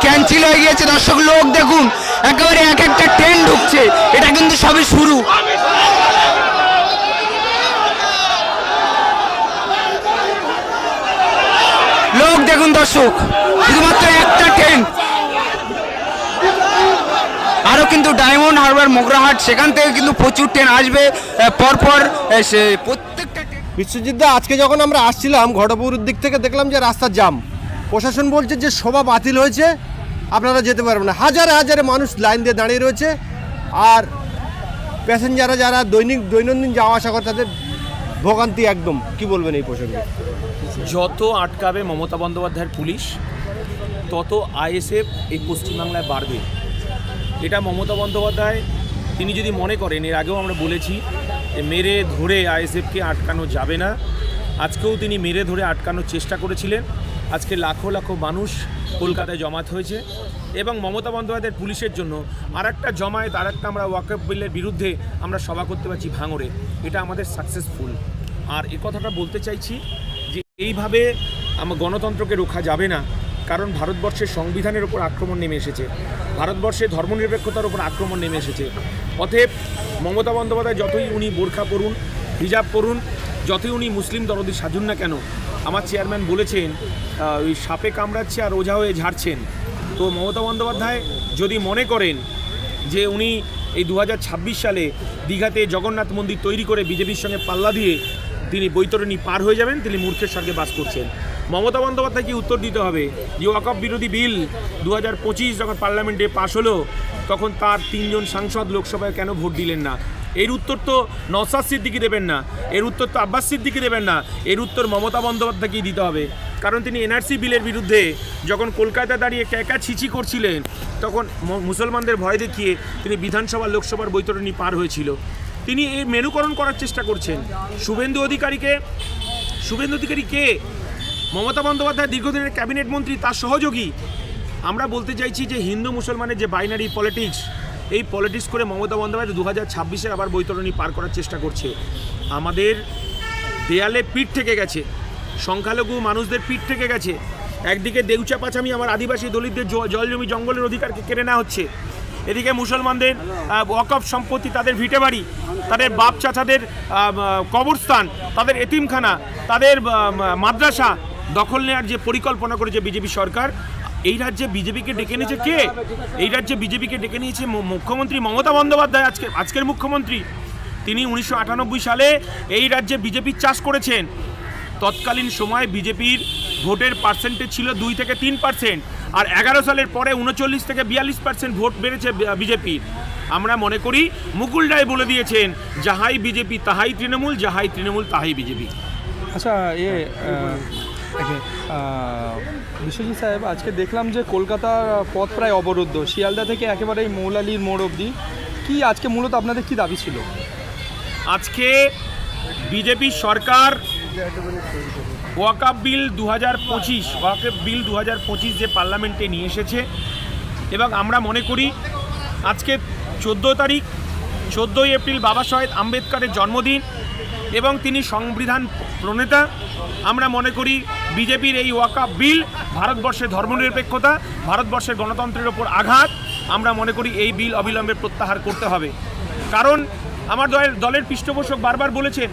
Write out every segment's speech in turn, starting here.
Cancel হয়ে গিয়েছে। দর্শক, লোক দেখুন, একেবারে এক একটা ট্রেন ঢুকছে। এটা কিন্তু সবে শুরু। লোক দেখুন, দর্শক, শুধুমাত্র একটা ট্রেন। আরও কিন্তু ডায়মন্ড হারবার মোগরাহাট সেখান থেকে কিন্তু প্রচুর ট্রেন আসবে। পরপর সে- প্রত্যেকটা দা, আজকে যখন আমরা আসছিলাম ঘটপুরের দিক থেকে দেখলাম যে রাস্তার জাম। প্রশাসন বলছে যে সভা বাতিল হয়েছে। আপনারা যেতে পারবেন না। হাজারে হাজারে মানুষ লাইন দিয়ে দাঁড়িয়ে রয়েছে। আর প্যাসেঞ্জাররা যারা দৈনিক, দৈনন্দিন যাওয়া আসা করে, তাদের ভোগান্তি একদম। কি বলবেন এই প্রসঙ্গে? যত আটকাবে মমতা বন্দ্যোপাধ্যায়ের পুলিশ, তত আইএসএফ এই পশ্চিমবাংলায় বাড়বে। এটা মমতা বন্দ্যোপাধ্যায়, তিনি যদি মনে করেন, এর আগেও আমরা বলেছি যে মেরে ধরে আইএসএফকে আটকানো যাবে না। আজকেও তিনি মেরে ধরে আটকানোর চেষ্টা করেছিলেন। আজকে লাখো লাখো মানুষ কলকাতায় জমায়েত হয়েছে এবং মমতা বন্দ্যোপাধ্যায়ের পুলিশের জন্য আর একটা জমায়েত আর একটা আমরা ওয়াকফ বিলের বিরুদ্ধে আমরা সভা করতে পারছি ভাঙড়ে। এটা আমাদের সাকসেসফুল আর এ কথাটা বলতে চাইছি যে এইভাবে আমার গণতন্ত্রকে রোখা যাবে না, কারণ ভারতবর্ষের সংবিধানের ওপর আক্রমণ নেমে এসেছে। ভারতবর্ষে ধর্মনিরপেক্ষতার ওপর আক্রমণ নেমে এসেছে। অতএব মমতা বন্দ্যোপাধ্যায় যতই উনি বোরখা পরুন, হিজাব পরুন যতই উনি মুসলিম দরদি সাজুন না কেন, আমার চেয়ারম্যান বলেছেন ওই সাপে কামড়াচ্ছে আর ওঝা হয়ে ঝাড়ছেন। তো মমতা বন্দ্যোপাধ্যায় যদি মনে করেন যে উনি এই দু হাজার ছাব্বিশ সালে দীঘাতে জগন্নাথ মন্দির তৈরি করে বিজেপির সঙ্গে পাল্লা দিয়ে তিনি বৈতরণী পার হয়ে যাবেন, তিনি মূর্খের স্বর্গে বাস করছেন। মমতা বন্দ্যোপাধ্যায়কে উত্তর দিতে হবে? যে ওয়াকফ বিরোধী বিল দু হাজার পঁচিশ যখন পার্লামেন্টে পাশ হলো, তখন তার তিনজন সাংসদ লোকসভায় কেন ভোট দিলেন না? এর উত্তর তো নসাদ সিদ্দিকি দেবেন না। এর উত্তর তো আব্বাস সিদ্দিকি দেবেন না। এর উত্তর মমতা বন্দ্যোপাধ্যায়কেই দিতে হবে। কারণ তিনি এনআরসি বিলের বিরুদ্ধে যখন কলকাতায় দাঁড়িয়ে ক্যাকা ছিচি করছিলেন, তখন মুসলমানদের ভয় দেখিয়ে তিনি বিধানসভা, লোকসভার বৈতরণী পার হয়েছিল। তিনি এই মেরুকরণ করার চেষ্টা করছেন। শুভেন্দু অধিকারীকে, শুভেন্দু অধিকারী কে? মমতা বন্দ্যোপাধ্যায় দীর্ঘদিনের ক্যাবিনেট মন্ত্রী, তার সহযোগী। আমরা বলতে চাইছি যে হিন্দু মুসলমানের যে বাইনারি পলিটিক্স এই পলিটিক্স করে মমতা বন্দ্যোপাধ্যায় দু হাজার ছাব্বিশের আবার বৈতরণী পার করার চেষ্টা করছে। আমাদের দেয়ালে পিঠ থেকে গেছে, সংখ্যালঘু মানুষদের পিঠ থেকে গেছে। একদিকে দেউচা পাচামি আমার আদিবাসী দলিতদের জল জমি জঙ্গলের অধিকারকে কেড়ে নেওয়া হচ্ছে। এদিকে মুসলমানদের ওয়াকফ সম্পত্তি, তাদের ভিটে বাড়ি, তাদের বাপ চাচাদের কবরস্থান, তাদের এতিমখানা, তাদের মাদ্রাসা দখল নেওয়ার যে পরিকল্পনা করেছে বিজেপি সরকার এই রাজ্যে বিজেপিকে ডেকে নিয়েছে কে? এই রাজ্যে বিজেপিকে ডেকে নিয়েছে মুখ্যমন্ত্রী মমতা বন্দ্যোপাধ্যায়, আজকে আজকের মুখ্যমন্ত্রী। তিনি উনিশশো আটানব্বই সালে এই রাজ্যে বিজেপির চাষ করেছেন। তৎকালীন সময় বিজেপির ভোটের পার্সেন্টেজ ছিল দুই থেকে তিন পার্সেন্ট। আর এগারো সালের পরে উনচল্লিশ থেকে বিয়াল্লিশ পার্সেন্ট ভোট বেড়েছে বিজেপির। আমরা মনে করি মুকুল রায় বলে দিয়েছেন, যাহাই বিজেপি তাহাই তৃণমূল, যাহাই তৃণমূল তাহাই বিজেপি। আচ্ছা এ okay, বিশ্বজিৎ সাহেব আজকে দেখলাম যে কলকাতার পথ প্রায় অবরুদ্ধ। শিয়ালদা থেকে একেবারে মৌলালির মোড় অবধি। কি আজকে মূলত আপনাদের কি দাবি ছিল? আজকে বিজেপি সরকার ওয়াকাপ বিল দু হাজার পঁচিশ ওয়াকাপ বিল দু হাজার পঁচিশ যে পার্লামেন্টে নিয়ে এসেছে এবং আমরা মনে করি আজকে চোদ্দ তারিখ চোদ্দোই এপ্রিল বাবা সাহেব আম্বেদকরের জন্মদিন এবং তিনি সংবিধান প্রণেতা। আমরা মনে করি বিজেপির এই ওয়াকাপ বিল ভারতবর্ষের ধর্মনিরপেক্ষতা, ভারতবর্ষের গণতন্ত্রের ওপর আঘাত, আমরা মনে করি এই বিল অবিলম্বে প্রত্যাহার করতে হবে। কারণ আমার দলের দলের পৃষ্ঠপোষক বারবার বলেছেন,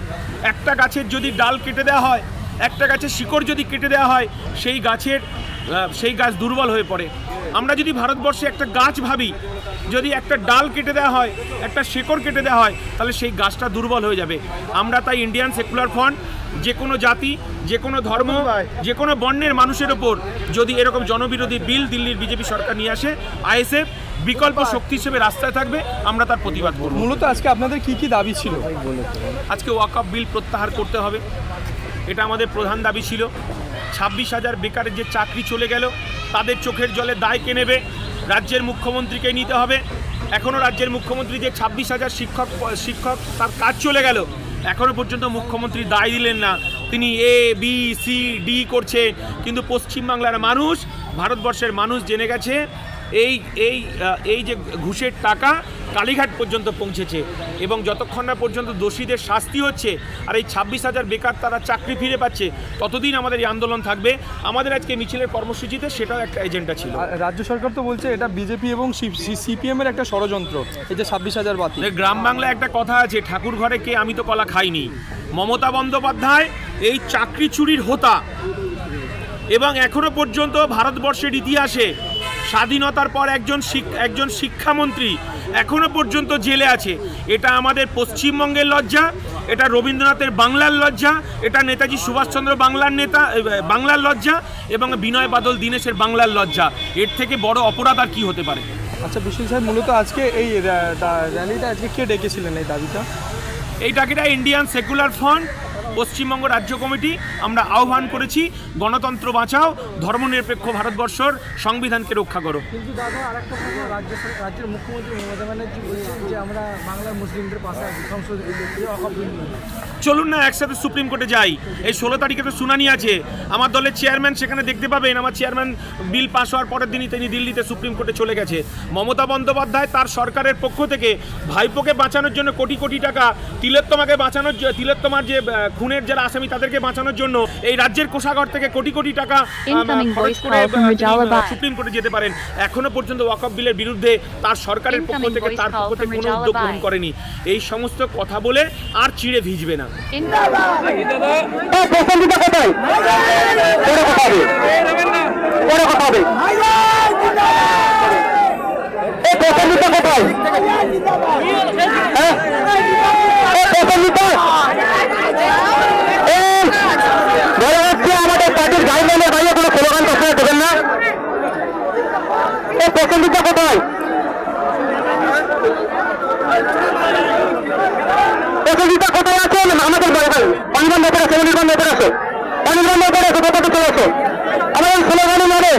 একটা গাছের যদি ডাল কেটে দেওয়া হয়, একটা গাছের শিকড় যদি কেটে দেওয়া হয়, সেই গাছের সেই গাছ দুর্বল হয়ে পড়ে। আমরা যদি ভারতবর্ষে একটা গাছ ভাবি যদি একটা ডাল কেটে দেওয়া হয় একটা শেকড় কেটে দেওয়া হয় তাহলে সেই গাছটা দুর্বল হয়ে যাবে। আমরা তাই ইন্ডিয়ান সেকুলার ফ্রন্ট যে কোনো জাতি যে কোনো ধর্ম যে কোনো বর্ণের মানুষের ওপর যদি এরকম জনবিরোধী বিল দিল্লির বিজেপি সরকার নিয়ে আসে আইএসএফ বিকল্প শক্তি হিসেবে রাস্তায় থাকবে আমরা তার প্রতিবাদ করব। মূলত আজকে আপনাদের কি কি দাবি ছিল? আজকে ওয়াকআপ বিল প্রত্যাহার করতে হবে। এটা আমাদের প্রধান দাবি ছিল। ছাব্বিশ হাজার বেকারের যে চাকরি চলে গেল তাদের চোখের জলে দায় কে নেবে? রাজ্যের মুখ্যমন্ত্রীকে নিতে হবে। এখনও রাজ্যের মুখ্যমন্ত্রী যে ছাব্বিশ হাজার শিক্ষক শিক্ষক তার কাজ চলে গেল এখনও পর্যন্ত মুখ্যমন্ত্রী দায় দিলেন না। তিনি এ বি সি ডি করছে। কিন্তু পশ্চিমবাংলার মানুষ, ভারতবর্ষের মানুষ জেনে গেছে এই এই এই যে ঘুষের টাকা কালীঘাট পর্যন্ত পৌঁছেছে এবং যতক্ষণ না পর্যন্ত দোষীদের শাস্তি হচ্ছে আর এই ছাব্বিশ হাজার বেকার তারা চাকরি ফিরে পাচ্ছে ততদিন আমাদের এই আন্দোলন থাকবে। আমাদের আজকে মিছিলের কর্মসূচিতে সেটাও একটা এজেন্ডা ছিল। রাজ্য সরকার তো বলছে এটা বিজেপি এবং সিপিএম এর একটা ষড়যন্ত্র এই যে ছাব্বিশ হাজার এই গ্রাম বাংলায় একটা কথা আছে ঠাকুর ঘরে কে আমি তো কলা খাইনি। মমতা বন্দ্যোপাধ্যায় এই চাকরি চুরির হোতা এবং এখনও পর্যন্ত ভারতবর্ষের ইতিহাসে স্বাধীনতার পর একজন একজন শিক্ষামন্ত্রী এখনও পর্যন্ত জেলে আছে। এটা আমাদের পশ্চিমবঙ্গের লজ্জা এটা রবীন্দ্রনাথের বাংলার লজ্জা এটা নেতাজি সুভাষচন্দ্র বাংলার নেতা বাংলার লজ্জা এবং বিনয় বাদল দীনেশের বাংলার লজ্জা। এর থেকে বড় অপরাধ আর কি হতে পারে? আচ্ছা বিশ্বজিৎ সাহেব মূলত আজকে এই র্যা- র্যালিটা আজকে কে ডেকেছিলেন এই দাবিটা? এই ডাকিটা ইন্ডিয়ান সেকুলার ফ্রন্ট পশ্চিমবঙ্গ রাজ্য কমিটি আমরা আহ্বান করেছি গণতন্ত্র বাঁচাও ধর্মনিরপেক্ষ ভারতবর্ষর সংবিধানকে রক্ষা করো। কিন্তু দাদা আরেকটা রাজ্য রাজ্যের মুখ্যমন্ত্রী মমতা ব্যানার্জি বলছেন যে আমরা বাংলার মুসলিমদের পাশে আছি সংসদে। চলুন না একসাথে সুপ্রিম কোর্টে যাই। এই ষোলো তারিখে তো শুনানি আছে। আমার দলের চেয়ারম্যান সেখানে দেখতে পাবেন আমার চেয়ারম্যান বিল পাস হওয়ার পরের দিনই তিনি দিল্লিতে সুপ্রিম কোর্টে চলে গেছে। মমতা বন্দ্যোপাধ্যায় তার সরকারের পক্ষ থেকে ভাইপোকে বাঁচানোর জন্য কোটি কোটি টাকা তিলোত্তমাকে বাঁচানোর তিলোত্তমার যে খুনের যারা আসামি তাদেরকে বাঁচানোর জন্য এই রাজ্যের কোষাগর থেকে কোটি কোটি টাকা খরচ করে. সুপ্রিম কোর্টে যেতে পারেন। এখনও পর্যন্ত ওয়াকফ বিলের বিরুদ্ধে তার সরকারের পক্ষ থেকে তার পক্ষ থেকে কোনো উদ্যোগ গ্রহণ করেনি। এই সমস্ত কথা বলে আর চিড়ে ভিজবে না পার্টির গাইডলাইনের বাইরে কোনো স্লোগান তো আপনারা দেবেন না এই কোথায় পেশেন্টটা কোথায় আছে আমাদের বাড়ি অনির্বাণ ব্যাপার আছে অনির্বাণ আছে অনির্বাণ ব্যাপার আছে কোথাতে চলে আসো আমাদের স্লোগানই মানে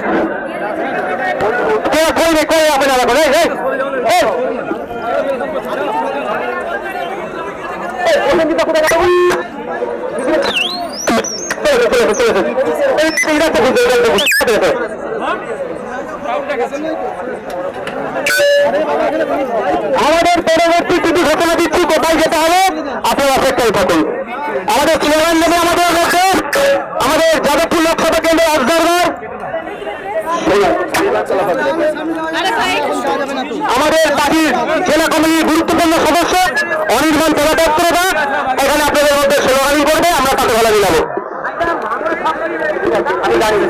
কই রে কই আপনি আলাদা এই এই এই এই পেশেন্টটা কোথায় গেল আমাদের পরবর্তী কিছু ঘটনা দিচ্ছি, কোথায় যেতে হবে, আপনারা অপেক্ষায় থাকুন। আমাদের স্লোগান দেবে আমাদের মধ্যে আমাদের যাদবপুর লোকসভা কেন্দ্রের অবজারভার আমাদের পার্টির জেলা কমিটির গুরুত্বপূর্ণ সদস্য, অনির্বাণ তেলাদত্তরা এখানে আপনাদের মধ্যে স্লোগানি করবে, আমরা তাকে ভালো মিলাবো। আমি জানি